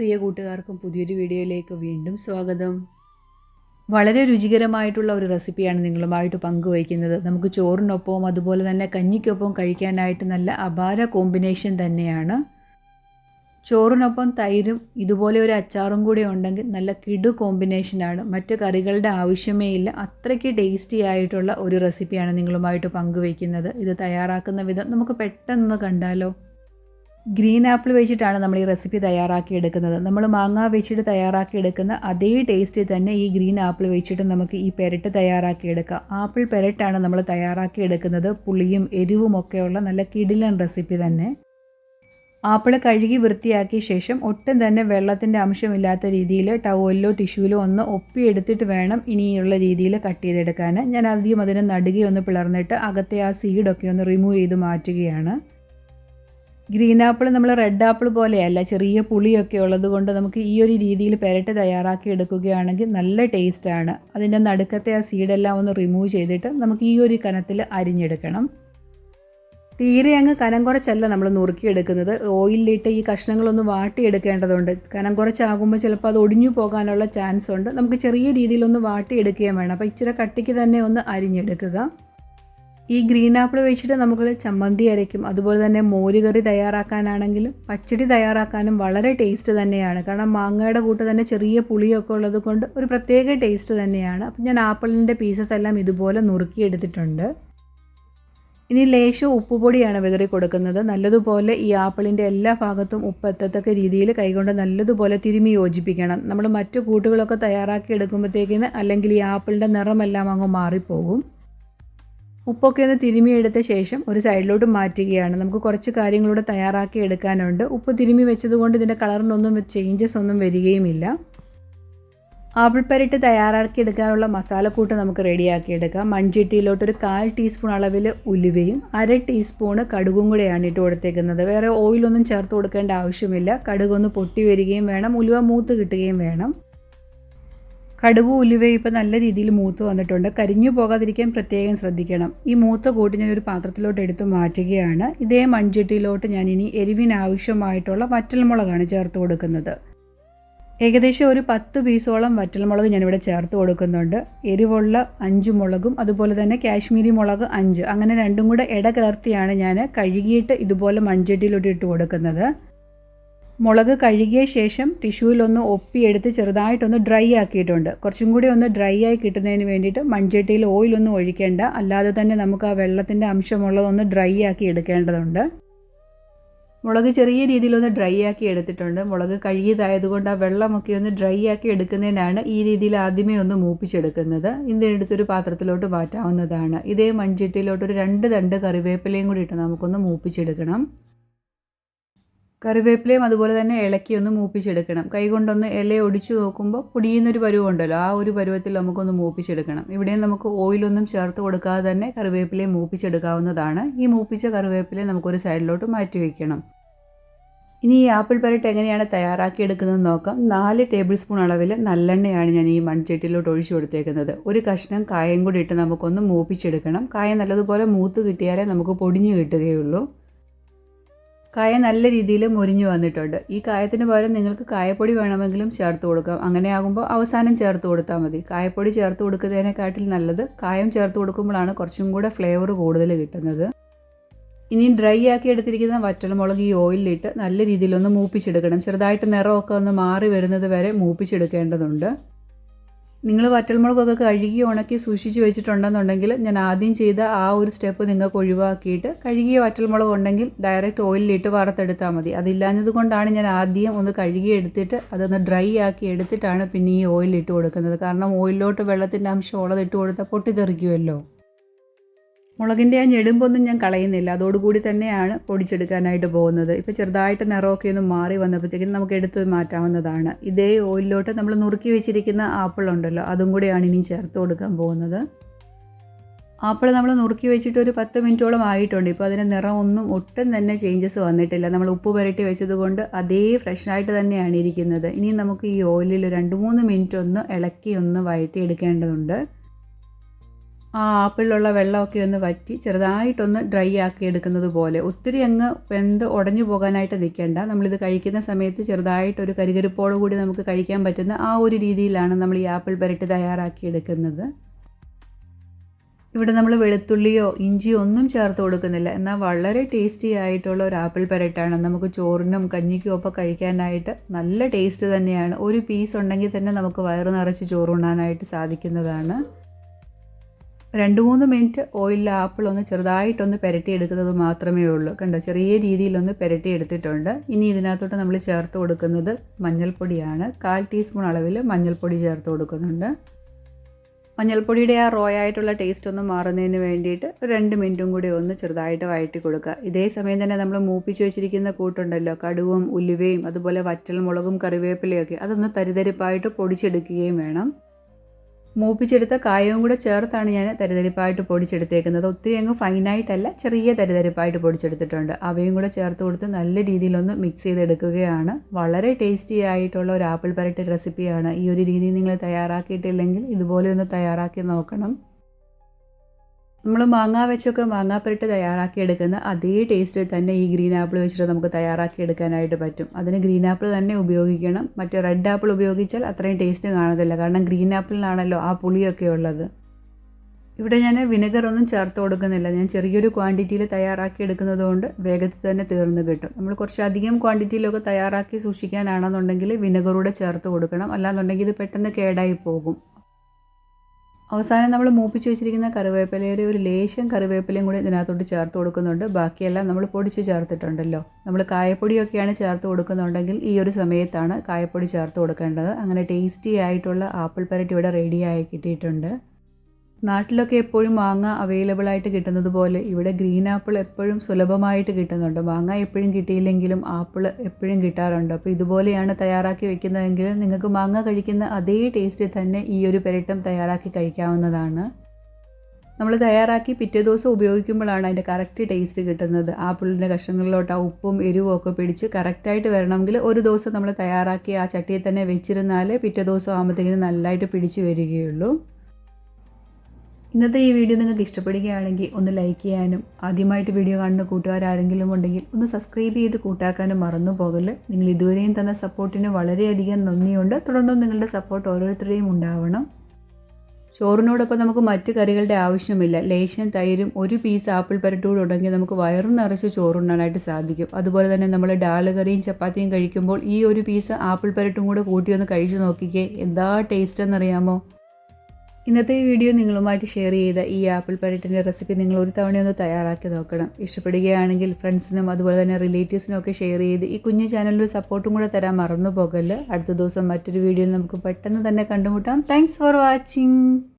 പ്രിയ കൂട്ടുകാർക്കും പുതിയൊരു വീഡിയോയിലേക്ക് വീണ്ടും സ്വാഗതം. വളരെ രുചികരമായിട്ടുള്ള ഒരു റെസിപ്പിയാണ് നിങ്ങളുമായിട്ട് പങ്കുവയ്ക്കുന്നത്. നമുക്ക് ചോറിനൊപ്പവും അതുപോലെ തന്നെ കഞ്ഞിക്കൊപ്പവും കഴിക്കാനായിട്ട് നല്ല അപാര കോമ്പിനേഷൻ തന്നെയാണ്. ചോറിനൊപ്പം തൈരും ഇതുപോലെ ഒരു അച്ചാറും കൂടി ഉണ്ടെങ്കിൽ നല്ല കിടു കോമ്പിനേഷനാണ് മറ്റ് കറികളുടെ ആവശ്യമേ ഇല്ല. അത്രയ്ക്ക് ടേസ്റ്റി ആയിട്ടുള്ള ഒരു റെസിപ്പിയാണ് നിങ്ങളുമായിട്ട് പങ്കുവയ്ക്കുന്നത്. ഇത് തയ്യാറാക്കുന്ന വിധം നമുക്ക് പെട്ടെന്ന് കണ്ടാലോ? ഗ്രീൻ ആപ്പിൾ വെച്ചിട്ടാണ് നമ്മൾ ഈ റെസിപ്പി തയ്യാറാക്കി എടുക്കുന്നത്. നമ്മൾ മാങ്ങ വെച്ചിട്ട് തയ്യാറാക്കി എടുക്കുന്ന അതേ ടേസ്റ്റിൽ തന്നെ ഈ ഗ്രീൻ ആപ്പിൾ വെച്ചിട്ട് നമുക്ക് ഈ പെരട്ട് തയ്യാറാക്കി എടുക്കാം. ആപ്പിൾ പെരട്ടാണ് നമ്മൾ തയ്യാറാക്കി എടുക്കുന്നത്. പുളിയും എരിവും ഒക്കെയുള്ള നല്ല കിടിലൻ റെസിപ്പി തന്നെ. ആപ്പിൾ കഴുകി വൃത്തിയാക്കിയ ശേഷം ഒട്ടും തന്നെ വെള്ളത്തിന്റെ അംശമില്ലാത്ത രീതിയിൽ ടവലിലോ ടിഷ്യൂലോ ഒന്ന് ഒപ്പിയെടുത്തിട്ട് വേണം ഇനിയുള്ള രീതിയിൽ കട്ട് ചെയ്തെടുക്കാൻ. ഞാൻ ആദ്യം അതിനെ നടുകയൊന്ന് പിളർന്നിട്ട് അകത്തെ ആ സീഡൊക്കെ ഒന്ന് റിമൂവ് ചെയ്ത് മാറ്റുകയാണ്. ഗ്രീൻ ആപ്പിൾ നമ്മൾ റെഡ് ആപ്പിൾ പോലെയല്ല ചെറിയ പുളിയൊക്കെ ഉള്ളത് കൊണ്ട് നമുക്ക് ഈ ഒരു രീതിയിൽ പെരട്ട് തയ്യാറാക്കി എടുക്കുകയാണെങ്കിൽ നല്ല ടേസ്റ്റാണ് അതിന്റെ നടുക്കത്തെ ആ സീഡെല്ലാം ഒന്ന് റിമൂവ് ചെയ്തിട്ട് നമുക്ക് ഈ ഒരു കനത്തിൽ അരിഞ്ഞെടുക്കണം. തീരെ അങ്ങ് കനം കുറച്ചല്ല നമ്മൾ നുറുക്കിയെടുക്കുന്നത് ഓയിലിട്ട് ഈ കഷ്ണങ്ങളൊന്ന് വാട്ടിയെടുക്കേണ്ടതുണ്ട് കനം കുറച്ചാകുമ്പോൾ ചിലപ്പോൾ അത് ഒടിഞ്ഞു പോകാനുള്ള ചാൻസ് ഉണ്ട്. നമുക്ക് ചെറിയ രീതിയിലൊന്ന് വാട്ടിയെടുക്കുകയും വേണം. അപ്പോൾ ഇച്ചിരി കട്ടിക്ക് തന്നെ ഒന്ന് അരിഞ്ഞെടുക്കുക. ഈ ഗ്രീൻ ആപ്പിൾ വെച്ചിട്ട് നമുക്ക് ചമ്മന്തി അരയ്ക്കും. അതുപോലെ തന്നെ മോരുകറി തയ്യാറാക്കാനാണെങ്കിലും പച്ചടി തയ്യാറാക്കാനും വളരെ ടേസ്റ്റ് തന്നെയാണ്. കാരണം മാങ്ങയുടെ കൂട്ട് തന്നെ ചെറിയ പുളിയൊക്കെ ഉള്ളത് കൊണ്ട് ഒരു പ്രത്യേക ടേസ്റ്റ് തന്നെയാണ്. അപ്പം ഞാൻ ആപ്പിളിന്റെ പീസസ് എല്ലാം ഇതുപോലെ നുറുക്കിയെടുത്തിട്ടുണ്ട്. ഇനി ലേശം ഉപ്പുപൊടിയാണ് വിതറി കൊടുക്കുന്നത്. നല്ലതുപോലെ ഈ ആപ്പിളിന്റെ എല്ലാ ഭാഗത്തും ഉപ്പ് എത്തത്തക്ക രീതിയിൽ കൈകൊണ്ട് നല്ലതുപോലെ തിരുമി യോജിപ്പിക്കണം. നമ്മൾ മറ്റു കൂട്ടുകളൊക്കെ തയ്യാറാക്കി എടുക്കുമ്പോഴത്തേക്കിന് അല്ലെങ്കിൽ ഈ ആപ്പിളിന്റെ നിറമെല്ലാം അങ്ങ് മാറിപ്പോകും. ഉപ്പൊക്കെ ഒന്ന് തിരുമിയെടുത്ത ശേഷം ഒരു സൈഡിലോട്ട് മാറ്റുകയാണ്. നമുക്ക് കുറച്ച് കാര്യങ്ങളൂടെ തയ്യാറാക്കി എടുക്കാനുണ്ട്. ഉപ്പ് തിരുമി വെച്ചതുകൊണ്ട് ഇതിന്റെ കളറിനൊന്നും ചേഞ്ചസ് ഒന്നും വരികയുമില്ല. ആപ്പിൾ പരിട്ട് തയ്യാറാക്കി എടുക്കാനുള്ള മസാലക്കൂട്ട് നമുക്ക് റെഡിയാക്കി എടുക്കാം. മൺചട്ടിയിലോട്ട് ഒരു കാൽ ടീസ്പൂൺ അളവിൽ ഉലുവയും അര ടീസ്പൂണ് കടുകും കൂടെയാണ് ഇട്ട് കൊടുത്തേക്കുന്നത്. വേറെ ഓയിലൊന്നും ചേർത്ത് കൊടുക്കേണ്ട ആവശ്യമില്ല. കടുകൊന്ന് പൊട്ടി വരികയും വേണം. ഉലുവ മൂത്ത് കിട്ടുകയും വേണം. കടുക് ഉലുവയും ഇപ്പോൾ നല്ല രീതിയിൽ മൂത്ത് വന്നിട്ടുണ്ട്. കരിഞ്ഞു പോകാതിരിക്കാൻ പ്രത്യേകം ശ്രദ്ധിക്കണം. ഈ മൂത്ത കൂട്ട് ഞാൻ ഒരു പാത്രത്തിലോട്ട് എടുത്ത് മാറ്റുകയാണ്. ഇതേ മൺചട്ടിയിലോട്ട് ഞാൻ ഇനി എരിവിനാവശ്യമായിട്ടുള്ള വറ്റൽമുളകാണ് ചേർത്ത് കൊടുക്കുന്നത്. ഏകദേശം ഒരു പത്ത് പീസോളം വറ്റൽമുളക് ഞാനിവിടെ ചേർത്ത് കൊടുക്കുന്നുണ്ട്. എരിവുള്ള അഞ്ച് മുളകും അതുപോലെ തന്നെ കാശ്മീരി മുളക് അഞ്ച്. അങ്ങനെ രണ്ടും കൂടെ ഇട കലർത്തിയാണ് ഞാൻ കഴുകിയിട്ട് ഇതുപോലെ മൺചട്ടിയിലോട്ട് ഇട്ട് കൊടുക്കുന്നത്. മുളക് കഴുകിയ ശേഷം ടിഷ്യൂവിലൊന്ന് ഒപ്പിയെടുത്ത് ചെറുതായിട്ടൊന്ന് ഡ്രൈ ആക്കിയിട്ടുണ്ട്. കുറച്ചും കൂടി ഒന്ന് ഡ്രൈ ആയി കിട്ടുന്നതിന് വേണ്ടിയിട്ട് മൺചട്ടിയിൽ ഓയിലൊന്നും ഒഴിക്കേണ്ട. അല്ലാതെ തന്നെ നമുക്ക് ആ വെള്ളത്തിന്റെ അംശമുള്ളതൊന്ന് ഡ്രൈ ആക്കി എടുക്കേണ്ടതുണ്ട്. മുളക് ചെറിയ രീതിയിലൊന്ന് ഡ്രൈ ആക്കി എടുത്തിട്ടുണ്ട്. മുളക് കഴുകിയതായതുകൊണ്ട് ആ വെള്ളമൊക്കെ ഒന്ന് ഡ്രൈ ആക്കി എടുക്കുന്നതിനാണ് ഈ രീതിയിൽ ആദ്യമേ ഒന്ന് മൂപ്പിച്ചെടുക്കുന്നത്. ഇതിനെടുത്തൊരു പാത്രത്തിലോട്ട് മാറ്റാവുന്നതാണ്. ഇതേ മൺചട്ടിയിലോട്ട് ഒരു രണ്ട് തണ്ട് കറിവേപ്പിലയും കൂടി ഇട്ട് നമുക്കൊന്ന് മൂപ്പിച്ചെടുക്കണം. കറിവേപ്പിലയും അതുപോലെ തന്നെ ഇളക്കി ഒന്ന് മൂപ്പിച്ചെടുക്കണം. കൈകൊണ്ടൊന്ന് ഇല ഒടിച്ചു നോക്കുമ്പോൾ പൊടിയുന്നൊരു പരുവുണ്ടല്ലോ ആ ഒരു പരുവത്തിൽ നമുക്കൊന്ന് മൂപ്പിച്ചെടുക്കണം. ഇവിടെയും നമുക്ക് ഓയിലൊന്നും ചേർത്ത് കൊടുക്കാതെ തന്നെ കറിവേപ്പിലയും മൂപ്പിച്ചെടുക്കാവുന്നതാണ്. ഈ മൂപ്പിച്ച കറിവേപ്പിലയും നമുക്കൊരു സൈഡിലോട്ട് മാറ്റി വയ്ക്കണം ഇനി ഈ ആപ്പിൾ പരട്ട് എങ്ങനെയാണ് തയ്യാറാക്കിയെടുക്കുന്നത് നോക്കാം. നാല് ടേബിൾ സ്പൂൺ അളവിൽ നല്ലെണ്ണയാണ് ഞാൻ ഈ മൺചട്ടിയിലോട്ട് ഒഴിച്ചു കൊടുത്തേക്കുന്നത്. ഒരു കഷ്ണം കായം കൂടി ഇട്ട് നമുക്കൊന്ന് മൂപ്പിച്ചെടുക്കണം. കായം നല്ലതുപോലെ മൂത്ത് കിട്ടിയാലേ നമുക്ക് പൊടിഞ്ഞു കിട്ടുകയുള്ളൂ. കായ നല്ല രീതിയിൽ മുരിഞ്ഞു വന്നിട്ടുണ്ട്. ഈ കായത്തിന് പകരം നിങ്ങൾക്ക് കായപ്പൊടി വേണമെങ്കിലും ചേർത്ത് കൊടുക്കാം. അങ്ങനെ ആകുമ്പോൾ അവസാനം ചേർത്ത് കൊടുത്താൽ മതി. കായപ്പൊടി ചേർത്ത് കൊടുക്കുന്നതിനെക്കാട്ടിൽ നല്ലത് കായം ചേർത്ത് കൊടുക്കുമ്പോഴാണ് കുറച്ചും കൂടെ ഫ്ലേവർ കൂടുതൽ കിട്ടുന്നത്. ഇനി ഡ്രൈ ആക്കി എടുത്തിരിക്കുന്ന വറ്റൽമുളക് ഈ ഓയിലിട്ട് നല്ല രീതിയിലൊന്ന് മൂപ്പിച്ചെടുക്കണം. ചെറുതായിട്ട് നിറമൊക്കെ ഒന്ന് മാറി വരുന്നത് വരെ മൂപ്പിച്ചെടുക്കേണ്ടതുണ്ട്. നിങ്ങൾ വറ്റൽമുളകൊക്കെ കഴുകി ഉണക്കി സൂക്ഷിച്ച് വെച്ചിട്ടുണ്ടെന്നുണ്ടെങ്കിൽ ഞാൻ ആദ്യം ചെയ്ത ആ ഒരു സ്റ്റെപ്പ് നിങ്ങൾക്ക് ഒഴിവാക്കിയിട്ട് കഴുകിയ വറ്റൽമുളക് ഉണ്ടെങ്കിൽ ഡയറക്റ്റ് ഓയിലിലിട്ട് വറുത്തെടുത്താൽ മതി. അതില്ലാഞ്ഞത് കൊണ്ടാണ് ഞാൻ ആദ്യം ഒന്ന് കഴുകി എടുത്തിട്ട് അതൊന്ന് ഡ്രൈ ആക്കി എടുത്തിട്ടാണ് പിന്നെ ഈ ഓയിലിട്ട് കൊടുക്കുന്നത്. കാരണം ഓയിലിലോട്ട് വെള്ളത്തിന്റെ അംശം ഉള്ളത് ഇട്ട് കൊടുത്താൽ പൊട്ടിത്തെറിക്കുമല്ലോ മുളകിന്റെ ആ ഞെടുമ്പൊന്നും ഞാൻ കളയുന്നില്ല. അതോടുകൂടി തന്നെയാണ് പൊടിച്ചെടുക്കാനായിട്ട് പോകുന്നത്. ഇപ്പോൾ ചെറുതായിട്ട് നിറമൊക്കെ ഒന്ന് മാറി വന്നപ്പോഴത്തേക്കും നമുക്ക് എടുത്ത് മാറ്റാവുന്നതാണ്. ഇതേ ഓയിലിലോട്ട് നമ്മൾ നുറുക്കി വെച്ചിരിക്കുന്ന ആപ്പിൾ ഉണ്ടല്ലോ അതും കൂടിയാണ് ഇനി ചേർത്ത് കൊടുക്കാൻ പോകുന്നത്. ആപ്പിൾ നമ്മൾ നുറുക്കി വെച്ചിട്ട് ഒരു പത്ത് മിനിറ്റോളം ആയിട്ടുണ്ട്. ഇപ്പോൾ അതിന്റെ നിറം ഒന്നും ഒട്ടും തന്നെ ചേഞ്ചസ് വന്നിട്ടില്ല. നമ്മൾ ഉപ്പ് പുരട്ടി വെച്ചത് കൊണ്ട് അതേ ഫ്രഷായിട്ട് തന്നെയാണ് ഇരിക്കുന്നത്. ഇനി നമുക്ക് ഈ ഓയിലിൽ രണ്ട് മൂന്ന് മിനിറ്റ് ഒന്ന് ഇളക്കി ഒന്ന് വഴറ്റി എടുക്കേണ്ടതുണ്ട് ആ ആപ്പിളിലുള്ള വെള്ളമൊക്കെ ഒന്ന് വറ്റി ചെറുതായിട്ടൊന്ന് ഡ്രൈ ആക്കി എടുക്കുന്നത് പോലെ. ഒത്തിരി അങ്ങ് വെന്ത് ഉടഞ്ഞു പോകാനായിട്ട് നിൽക്കേണ്ട. നമ്മളിത് കഴിക്കുന്ന സമയത്ത് ചെറുതായിട്ടൊരു കരികരിപ്പോടു കൂടി നമുക്ക് കഴിക്കാൻ പറ്റുന്ന ആ ഒരു രീതിയിലാണ് നമ്മൾ ഈ ആപ്പിൾ പുരട്ടി തയ്യാറാക്കി എടുക്കുന്നത്. ഇവിടെ നമ്മൾ വെളുത്തുള്ളിയോ ഇഞ്ചിയോ ഒന്നും ചേർത്ത് കൊടുക്കുന്നില്ല. എന്നാൽ വളരെ ടേസ്റ്റി ആയിട്ടുള്ള ഒരു ആപ്പിൾ പെരട്ടാണ്. നമുക്ക് ചോറിനും കഞ്ഞിക്കും ഒപ്പം കഴിക്കാനായിട്ട് നല്ല ടേസ്റ്റ് തന്നെയാണ്. ഒരു പീസ് ഉണ്ടെങ്കിൽ തന്നെ നമുക്ക് വയറ് നിറച്ച് ചോറുണ്ണാനായിട്ട് സാധിക്കുന്നതാണ്. രണ്ട് മൂന്ന് മിനിറ്റ് ഓയിലിൽ ആപ്പിൾ ഒന്ന് ചെറുതായിട്ടൊന്ന് പുരട്ടിയെടുക്കുന്നത് മാത്രമേ ഉള്ളൂ. കണ്ടോ? ചെറിയ രീതിയിലൊന്ന് പുരട്ടിയെടുത്തിട്ടുണ്ട്. ഇനി ഇതിനകത്തോട്ട് നമ്മൾ ചേർത്ത് കൊടുക്കുന്നത് മഞ്ഞൾപ്പൊടിയാണ്. കാൽ ടീസ്പൂൺ അളവിൽ മഞ്ഞൾപ്പൊടി ചേർത്ത് കൊടുക്കുന്നുണ്ട്. മഞ്ഞൾപ്പൊടിയുടെ ആ റോ ആയിട്ടുള്ള ടേസ്റ്റ് ഒന്ന് മാറുന്നതിന് വേണ്ടിയിട്ട് രണ്ട് മിനിറ്റും കൂടി ഒന്ന് ചെറുതായിട്ട് വഴറ്റി കൊടുക്കുക. ഇതേ സമയം തന്നെ നമ്മൾ മൂപ്പിച്ച് വെച്ചിരിക്കുന്ന കൂട്ടുണ്ടല്ലോ കടുവും ഉലുവയും അതുപോലെ വറ്റൽ മുളകും കറിവേപ്പിലയൊക്കെ അതൊന്ന് തരിതരിപ്പായിട്ട് പൊടിച്ചെടുക്കുകയും വേണം. മൂപ്പിച്ചെടുത്ത കായവും കൂടെ ചേർത്താണ് ഞാൻ തരിതരിപ്പായിട്ട് പൊടിച്ചെടുത്തേക്കുന്നത്. ഒത്തിരി അങ്ങ് ഫൈനായിട്ടല്ല ചെറിയ തരിതരിപ്പായിട്ട് പൊടിച്ചെടുത്തിട്ടുണ്ട്. അവയും കൂടെ ചേർത്ത് കൊടുത്ത് നല്ല രീതിയിലൊന്ന് മിക്സ് ചെയ്തെടുക്കുകയാണ്. വളരെ ടേസ്റ്റി ആയിട്ടുള്ള ഒരു ആപ്പിൾ പരട്ടി റെസിപ്പിയാണ് ഈ ഒരു രീതി നിങ്ങൾ തയ്യാറാക്കിയിട്ടില്ലെങ്കിൽ ഇതുപോലെ ഒന്ന് തയ്യാറാക്കി നോക്കണം. നമ്മൾ മാങ്ങ വെച്ചൊക്കെ മാങ്ങാപ്പരട്ട് തയ്യാറാക്കിയെടുക്കുന്ന അതേ ടേസ്റ്റ് തന്നെ ഈ ഗ്രീൻ ആപ്പിൾ വെച്ചിട്ട് നമുക്ക് തയ്യാറാക്കി എടുക്കാനായിട്ട് പറ്റും. അതിന് ഗ്രീൻ ആപ്പിൾ തന്നെ ഉപയോഗിക്കണം. മറ്റേ റെഡ് ആപ്പിൾ ഉപയോഗിച്ചാൽ അത്രയും ടേസ്റ്റ് കാണത്തില്ല. കാരണം ഗ്രീൻ ആപ്പിളിനാണല്ലോ ആ പുളിയൊക്കെ ഉള്ളത്. ഇവിടെ ഞാൻ വിനെഗർ ഒന്നും ചേർത്ത് കൊടുക്കുന്നില്ല. ഞാൻ ചെറിയൊരു ക്വാണ്ടിറ്റിയിൽ തയ്യാറാക്കി എടുക്കുന്നത് കൊണ്ട് വേഗത്തിൽ തന്നെ തീർന്നു കിട്ടും. നമ്മൾ കുറച്ചധികം ക്വാണ്ടിറ്റിയിലൊക്കെ തയ്യാറാക്കി സൂക്ഷിക്കാനാണെന്നുണ്ടെങ്കിൽ വിനെഗറൂടെ ചേർത്ത് കൊടുക്കണം. അല്ലാന്നുണ്ടെങ്കിൽ ഇത് പെട്ടെന്ന് കേടായി പോകും. അവസാനം നമ്മൾ മൂപ്പിച്ച് വെച്ചിരിക്കുന്ന കറിവേപ്പിലയുടെ ഒരു ലേശം കറിവേപ്പിലയും കൂടി ഇതിനകത്തോട്ട് ചേർത്ത് കൊടുക്കുന്നുണ്ട്. ബാക്കിയെല്ലാം നമ്മൾ പൊടിച്ച് ചേർത്തിട്ടുണ്ടല്ലോ. നമ്മൾ കായപ്പൊടിയൊക്കെയാണ് ചേർത്ത് കൊടുക്കുന്നുണ്ടെങ്കിൽ ഈ ഒരു സമയത്താണ് കായപ്പൊടി ചേർത്ത് കൊടുക്കേണ്ടത്. അങ്ങനെ ടേസ്റ്റി ആയിട്ടുള്ള ആപ്പിൾ പരട്ടി ഇവിടെ റെഡിയായി കിട്ടിയിട്ടുണ്ട്. നാട്ടിലൊക്കെ എപ്പോഴും മാങ്ങ അവൈലബിൾ ആയിട്ട് കിട്ടുന്നത് പോലെ ഇവിടെ ഗ്രീൻ ആപ്പിൾ എപ്പോഴും സുലഭമായിട്ട് കിട്ടുന്നുണ്ട്. മാങ്ങ എപ്പോഴും കിട്ടിയില്ലെങ്കിലും ആപ്പിൾ എപ്പോഴും കിട്ടാറുണ്ട്. അപ്പോൾ ഇതുപോലെയാണ് തയ്യാറാക്കി വെക്കുന്നതെങ്കിൽ നിങ്ങൾക്ക് മാങ്ങ കഴിക്കുന്ന അതേ ടേസ്റ്റിൽ തന്നെ ഈ ഒരു പെരട്ടം തയ്യാറാക്കി കഴിക്കാവുന്നതാണ്. നമ്മൾ തയ്യാറാക്കി പിറ്റേ ദിവസം ഉപയോഗിക്കുമ്പോഴാണ് അതിന്റെ കറക്റ്റ് ടേസ്റ്റ് കിട്ടുന്നത്. ആപ്പിളിന്റെ കഷ്ണങ്ങളിലോട്ട് ആ ഉപ്പും എരിവും ഒക്കെ പിടിച്ച് കറക്റ്റായിട്ട് വരണമെങ്കിൽ ഒരു ദിവസം നമ്മൾ തയ്യാറാക്കി ആ ചട്ടിയിൽ തന്നെ വെച്ചിരുന്നാൽ പിറ്റേ ദിവസം ആകുമ്പോഴത്തേക്കിനും നല്ലതായിട്ട് പിടിച്ച് വരികയുള്ളൂ. ഇന്നത്തെ ഈ വീഡിയോ നിങ്ങൾക്ക് ഇഷ്ടപ്പെടുകയാണെങ്കിൽ ഒന്ന് ലൈക്ക് ചെയ്യാനും ആദ്യമായിട്ട് വീഡിയോ കാണുന്ന കൂട്ടുകാരാരെങ്കിലും ഉണ്ടെങ്കിൽ ഒന്ന് സബ്സ്ക്രൈബ് ചെയ്ത് കൂട്ടാക്കാനും മറന്നു പോകൽ നിങ്ങൾ ഇതുവരെയും തന്ന സപ്പോർട്ടിന് വളരെയധികം നന്ദിയുണ്ട്. തുടർന്നും നിങ്ങളുടെ സപ്പോർട്ട് ഓരോരുത്തരുടെയും ഉണ്ടാവണം. ചോറിനോടൊപ്പം നമുക്ക് മറ്റ് കറികളുടെ ആവശ്യമില്ല. ലേശം തൈരും ഒരു പീസ് ആപ്പിൾ പരട്ടൂടെ ഉണ്ടെങ്കിൽ നമുക്ക് വയറും നിറച്ച് ചോറുണ്ണാനായിട്ട് സാധിക്കും. അതുപോലെ തന്നെ നമ്മൾ ഡാൾ കറിയും ചപ്പാത്തിയും കഴിക്കുമ്പോൾ ഈ ഒരു പീസ് ആപ്പിൾ പരട്ടും കൂടെ കൂട്ടി ഒന്ന് കഴിച്ചു നോക്കിക്കേ. എന്താ ടേസ്റ്റ് എന്നറിയാമോ? ഇന്നത്തെ ഈ വീഡിയോ നിങ്ങളുമായിട്ട് ഷെയർ ചെയ്ത ഈ ആപ്പിൾ പരട്ടിന്റെ റെസിപ്പി നിങ്ങൾ ഒരു തവണയൊന്ന് തയ്യാറാക്കി നോക്കണം. ഇഷ്ടപ്പെടുകയാണെങ്കിൽ ഫ്രണ്ട്സിനും അതുപോലെ തന്നെ റിലേറ്റീവ്സിനും ഒക്കെ ഷെയർ ചെയ്ത് ഈ കുഞ്ഞു ചാനലിൽ സപ്പോർട്ടും കൂടെ തരാൻ മറന്നു പോകല്ല്. അടുത്ത ദിവസം മറ്റൊരു വീഡിയോയിൽ നമുക്ക് പെട്ടെന്ന് തന്നെ കണ്ടുമുട്ടാം. Thanks for watching